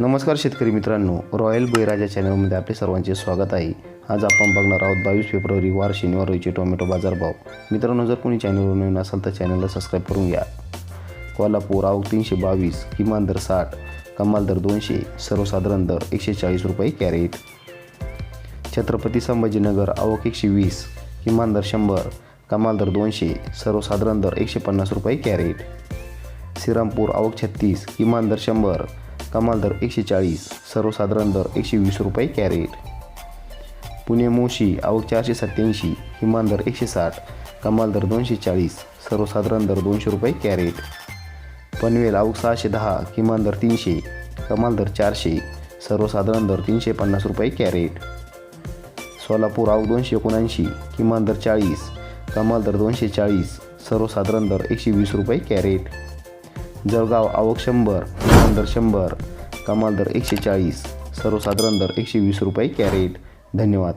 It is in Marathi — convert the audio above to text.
नमस्कार शेतकरी मित्रांनो रॉयल बळीराजा चॅनलमध्ये आपले सर्वांचे स्वागत आहे. आज आपण बघणार आहोत बावीस फेब्रुवारी वार शनिवार रोजीचे टोमॅटो बाजारभाव मित्रांनो जर कोणी चॅनलवर नवीन असाल तर चॅनलला सबस्क्राईब करून घ्या. कोल्हापूर आवक तीनशे बावीस किमान दर साठ कमाल दर दोनशे सर्वसाधारण दर एकशे चाळीस रुपये कॅरेट. छत्रपती संभाजीनगर आवक एकशे वीस किमान दर शंभर कमाल दर दोनशे सर्वसाधारण दर एकशे पन्नास रुपये कॅरेट. श्रीरामपूर आवक छत्तीस किमान दर शंभर कमाल दर एकशे चाळीस सर्वसाधारण दर एकशे वीस रुपये कॅरेट. पुणे मोशी आवक चारशे सत्याऐंशी किमान दर एकशे साठ कमाल दर दोनशे चाळीस सर्वसाधारण दर दोनशे रुपये कॅरेट. पनवेल आवक सहाशे दहा किमान दर तीनशे कमाल दर चारशे सर्वसाधारण दर तीनशे पन्नास रुपये कॅरेट. सोलापूर आवक दोनशे एकोणऐंशी किमान दर चाळीस कमाल दर दोनशे चाळीस सर्वसाधारण दर एकशे वीस रुपये कॅरेट. जळगाव आवक शंभर दर शंभर कमाल दर एकशे चाळीस सर्वसाधारण दर एकशे वीस रुपये कॅरेट. धन्यवाद.